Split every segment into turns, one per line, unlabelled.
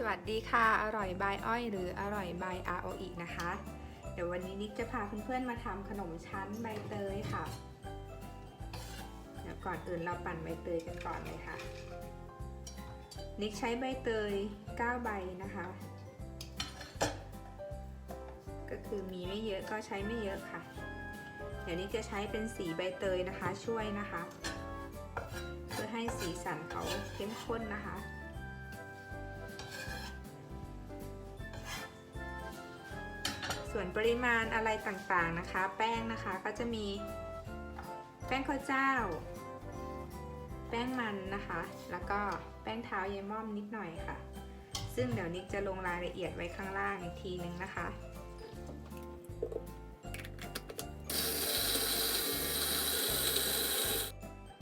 สวัสดีค่ะ อร่อยบายอ้อย หรืออร่อยบายอาโออีนะคะ เดี๋ยววันนี้นิกจะพาเพื่อนๆมาทำขนมชั้นใบเตยค่ะ เดี๋ยวก่อนอื่นเราปั่นใบเตยกันก่อนเลยค่ะ นิกใช้ใบเตย 9 ใบนะคะ ก็คือมีไม่เยอะก็ใช้ไม่เยอะค่ะ เดี๋ยวนี้จะใช้เป็นสีใบเตยนะคะช่วยนะคะ เพื่อให้สีสันเขาเข้มข้นนะคะ ส่วนปริมาณอะไรต่างๆนะคะ แป้งนะคะก็จะมี แป้งข้าวเจ้า แป้งมันนะคะ แล้วก็แป้งเท้าเยายม่อมนิดหน่อยค่ะ ซึ่งเดี๋ยวนิกจะลงรายละเอียดไว้ข้างล่างอีกทีนึงนะคะ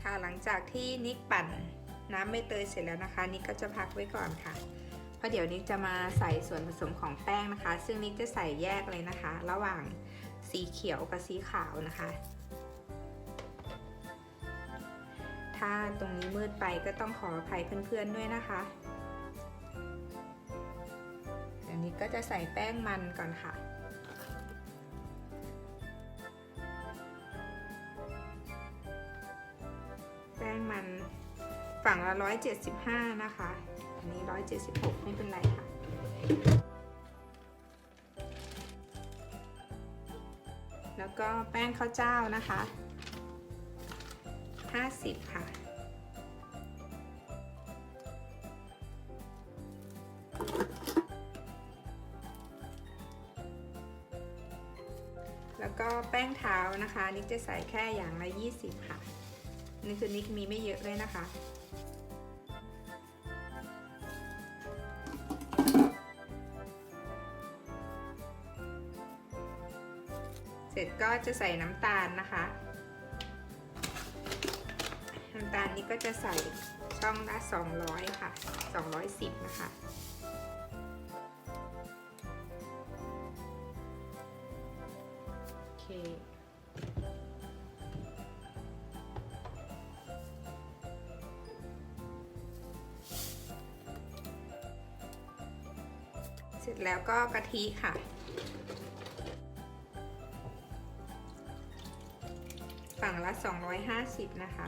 ค่ะหลังจากที่นิกปั่นน้ำใบเตยเสร็จแล้วนะคะ นิกก็จะพักไว้ก่อนค่ะ ราะเดี๋ยวนิกจะมาใส่ส่วนผสมของแป้งนะคะ ซึ่งนิกจะใส่แยกเลยนะคะ ระหว่างสีเขียวกับสีขาวนะคะ ถ้าตรงนี้มืดไปก็ต้องขออภัยเพื่อนๆด้วยนะคะเดี๋ยวนี้ก็จะใส่แป้งมันก่อนค่ะแป้งมันฝั่งละ175 นะคะ อันนี้ 176 ไม่เป็นไรค่ะแล้วก็แป้งข้าวเจ้านะคะ 50 ค่ะ แล้วก็แป้งเท้านะคะ นิกจะใส่แค่อย่างละ 20 ค่ะ นี่คือนิกมีไม่เยอะเลยนะคะ ร็จก็จะใส่น้ำตาลนะคะ น้ำตาลนี้ก็จะใส่ช่องละ200 ค่ะ 210 นะคะโอเคเสร็จแล้วก็กะทิค่ะ ละ 250 นะคะ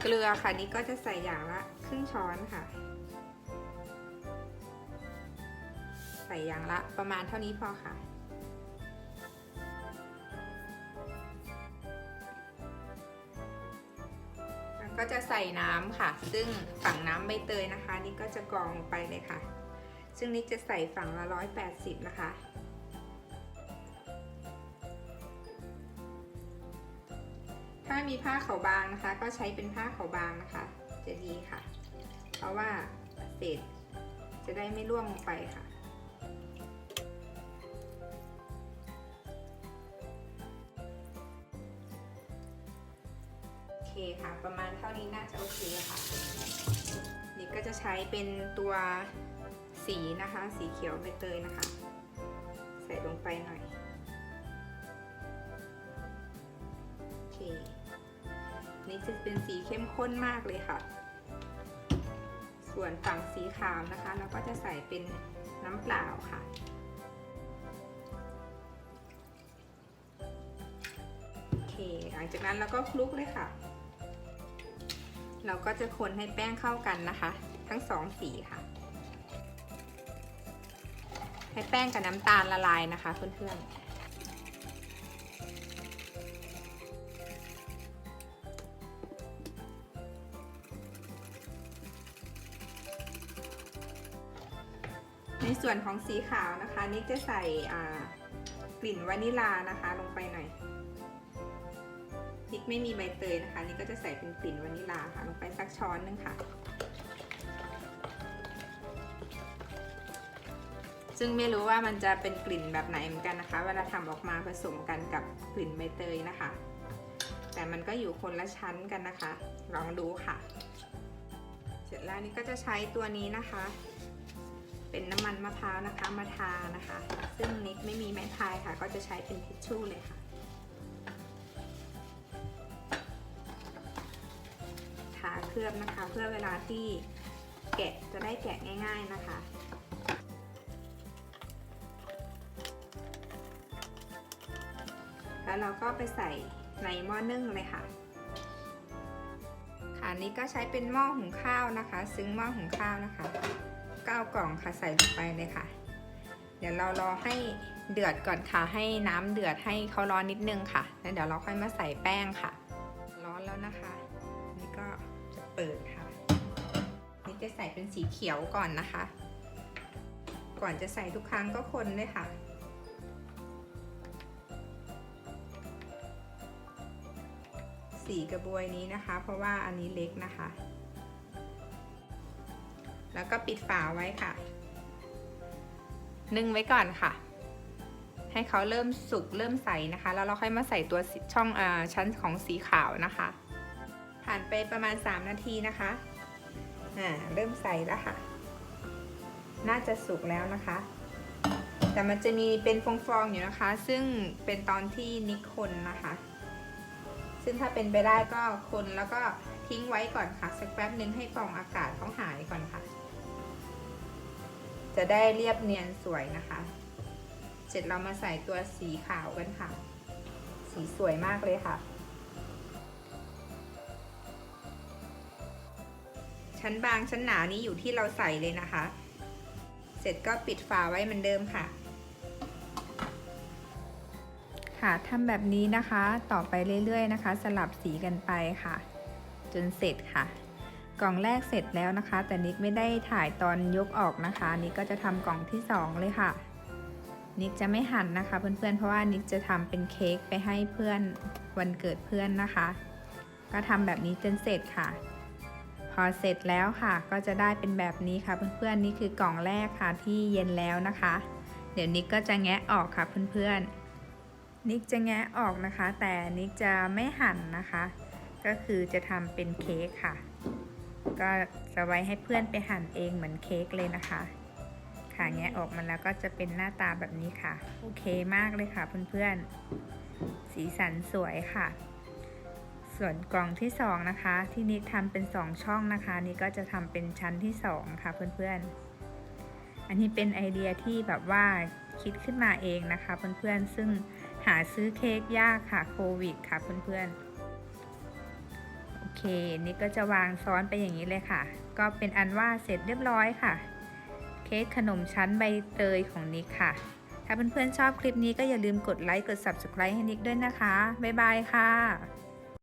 เกลือค่ะนี่ก็จะใส่อย่างละครึ่งช้อนค่ะ ใส่อย่างละประมาณเท่านี้พอค่ะ ก็จะใส่น้ำค่ะ ซึ่งฝั่งน้ำใบเตยนะคะ นี่ก็จะกรองลงไปเลยค่ะ ซึ่งนี่จะใส่ฝั่งละ 180 นะคะ ถ้ามีผ้าขาวบางนะคะ ก็ใช้เป็นผ้าขาวบางนะคะ จะดีค่ะ เพราะว่าเศษจะได้ไม่ร่วงลงไปค่ะ คค่ะ ประมาณเท่านี้น่าจะโอเคค่ะ นี่ก็จะใช้เป็นตัวสีนะคะ สีเขียวใบเตยนะคะ ใส่ลงไปหน่อยโอเคนี่จะเป็นสีเข้มข้นมากเลยค่ะ ส่วนฝั่งสีขาวนะคะ เราก็จะใส่เป็นน้ำเปล่าค่ะโอเคหลังจากนั้นเราก็คลุกเลยค่ะ เราก็จะคนให้แป้งเข้ากันนะคะ ทั้งสองสีค่ะ ให้แป้งกับน้ำตาลละลายนะคะเพื่อนๆในส่วนของสีขาวนะคะนิกจะใส่กลิ่นวานิลานะคะลงไปหน่อย ริกไม่มีใบเตยนะคะ นี่ก็จะใส่เป็นกลิ่นวานิลาค่ะ ลงไปสักช้อนนึงค่ะ ซึ่งไม่รู้ว่ามันจะเป็นกลิ่นแบบไหนเหมือนกันนะคะ เวลาทำออกมาผสมกันกับกลิ่นใบเตยนะคะ แต่มันก็อยู่คนละชั้นกันนะคะ ลองดูค่ะ เสร็จแล้วนี่ก็จะใช้ตัวนี้นะคะ เป็นน้ำมันมะพร้าวนะคะมาทานะคะ ซึ่งนิกไม่มีไม้พายค่ะ ก็จะใช้เป็นทิชชู่เลยค่ะ ลือบนะคะ เพื่อเวลาที่แกะจะได้แกะง่าย ๆนะคะแล้วเราก็ไปใส่ในหม้อนึ่งเลยค่ะ ค่ะอันนี้ก็ใช้เป็นหม้อหุงข้าวนะคะ ซึ้งหม้อหุงข้าวนะคะก็เอากล่องค่ะใส่ลงไปเลยค่ะ เดี๋ยวเรารอให้เดือดก่อนค่ะ ให้น้ำเดือดให้เขาร้อนนิดนึงค่ะ แล้วเดี๋ยวเราค่อยมาใส่แป้งค่ะ ร้อนแล้วนะคะ เปิดค่ะ นี่จะใส่เป็นสีเขียวก่อนนะคะ ก่อนจะใส่ทุกครั้งก็คนด้วยค่ะสีกระบวยนี้นะคะ เพราะว่าอันนี้เล็กนะคะ แล้วก็ปิดฝาไว้ค่ะ นึ่งไว้ก่อนค่ะ ให้เขาเริ่มสุกเริ่มใสนะคะ แล้วเราค่อยมาใส่ตัวช่องอชั้นของสีขาวนะคะ ผ่านไปประมาณ 3 นาทีนะคะอ่าเริ่มใส่แล้วค่ะ น่าจะสุกแล้วนะคะ แต่มันจะมีเป็นฟองๆอยู่นะคะ ซึ่งเป็นตอนที่นิคนนะคะ ซึ่งถ้าเป็นไปได้ก็คนแล้วก็ทิ้งไว้ก่อนค่ะ สักแป๊บนึงให้ฟองอากาศเขาหายก่อนค่ะ จะได้เรียบเนียนสวยนะคะ เสร็จเรามาใส่ตัวสีขาวกันค่ะ สีสวยมากเลยค่ะ ชั้นบางชั้นหนานี้อยู่ที่เราใส่เลยนะคะ เสร็จก็ปิดฝาไว้เหมือนเดิมค่ะ ค่ะทำแบบนี้นะคะ ต่อไปเรื่อย ๆ นะคะ สลับสีกันไปค่ะ จนเสร็จค่ะ กล่องแรกเสร็จแล้วนะคะ แต่นิกไม่ได้ถ่ายตอนยกออกนะคะ นิกก็จะทำกล่องที่ 2 เลยค่ะ นิกจะไม่หั่นนะคะ เพื่อนๆ เพราะว่านิกจะทำเป็นเค้กไปให้เพื่อนวันเกิดเพื่อนนะคะ ก็ทำแบบนี้จนเสร็จค่ะ พอเสร็จแล้วค่ะ ก็จะได้เป็นแบบนี้ค่ะ เพื่อนๆนี่คือกล่องแรกค่ะที่เย็นแล้วนะคะ เดี๋ยวนิกก็จะแงะออกค่ะเพื่อนๆ นิกจะแงะออกนะคะ แต่นิกจะไม่หั่นนะคะ ก็คือจะทำเป็นเค้กค่ะ ก็จะไว้ให้เพื่อนไปหั่นเองเหมือนเค้กเลยนะคะค่ะแงะออกมาแล้วก็จะเป็นหน้าตาแบบนี้ค่ะ โอเคมากเลยค่ะเพื่อนๆ สีสันสวยค่ะ ส่วนกล่องที่สองนะคะ ที่นิกทำเป็นสองช่องนะคะ นี่ก็จะทำเป็นชั้นที่สองค่ะเพื่อนๆ อันนี้เป็นไอเดียที่แบบว่าคิดขึ้นมาเองนะคะเพื่อนๆ ซึ่งหาซื้อเค้กยากค่ะโควิดค่ะเพื่อนๆ โอเค นี่ก็จะวางซ้อนไปอย่างนี้เลยค่ะ ก็เป็นอันว่าเสร็จเรียบร้อยค่ะ เค้กขนมชั้นใบเตยของนิกค่ะ ถ้าเพื่อนๆชอบคลิปนี้ก็อย่าลืมกดไลค์กด subscribe ให้นิกด้วยนะคะ บ๊ายบายค่ะ